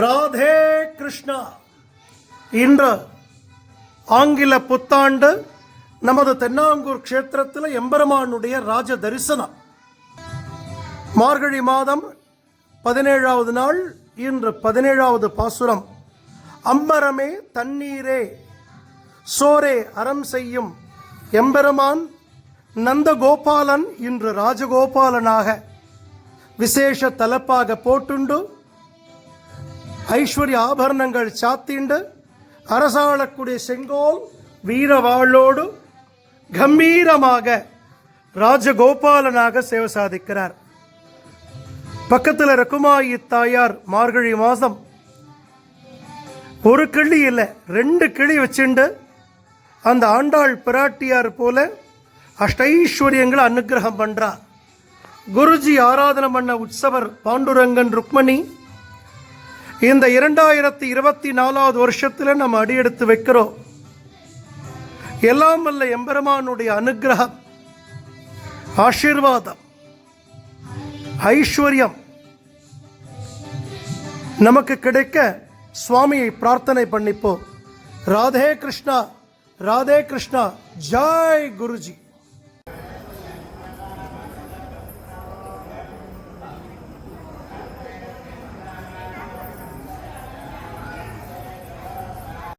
ராதே கிருஷ்ணா. இன்று ஆங்கில புத்தாண்டு நமது தென்னாங்கூர் க்ஷேத்திரத்தில் எம்பெருமானுடைய ராஜ தரிசனம் மார்கழி மாதம் பதினேழாவது நாள் இன்று பதினேழாவது பாசுரம். அம்பரமே தண்ணீரே சோரே அறம் செய்யும் எம்பெருமான் நந்தகோபாலன் இன்று ராஜகோபாலனாக விசேஷ தலப்பாக போட்டுண்டு ஐஸ்வர்ய ஆபரணங்கள் சாத்திண்டு அரசாளக்கூடிய செங்கோல் வீரவாளோடு கம்பீரமாக ராஜகோபாலனாக சேவை சாதிக்கிறார். பக்கத்தில் ரகுமாயி தாயார் மார்கழி மாதம் ஒரு கிளி இல்லை ரெண்டு கிளி வச்சுண்டு அந்த ஆண்டாள் பிராட்டியார் போல அஷ்டைஸ்வரியங்களை அனுகிரகம் பண்ணுறார் குருஜி ஆராதனை பண்ண உற்சவர் பாண்டுரங்கன் ருக்மணி இந்த இரண்டாயிரத்தி இருபத்தி நாலாவது வருஷத்தில் நம்ம அடியெடுத்து வைக்கிறோம். எல்லாம் வல்ல எம்பெருமானுடைய அனுகிரகம் ஆசீர்வாதம் ஐஸ்வர்யம் நமக்கு கிடைக்க சுவாமியை பிரார்த்தனை பண்ணிப்போம். ராதே கிருஷ்ணா ராதே கிருஷ்ணா ஜாய் குருஜி.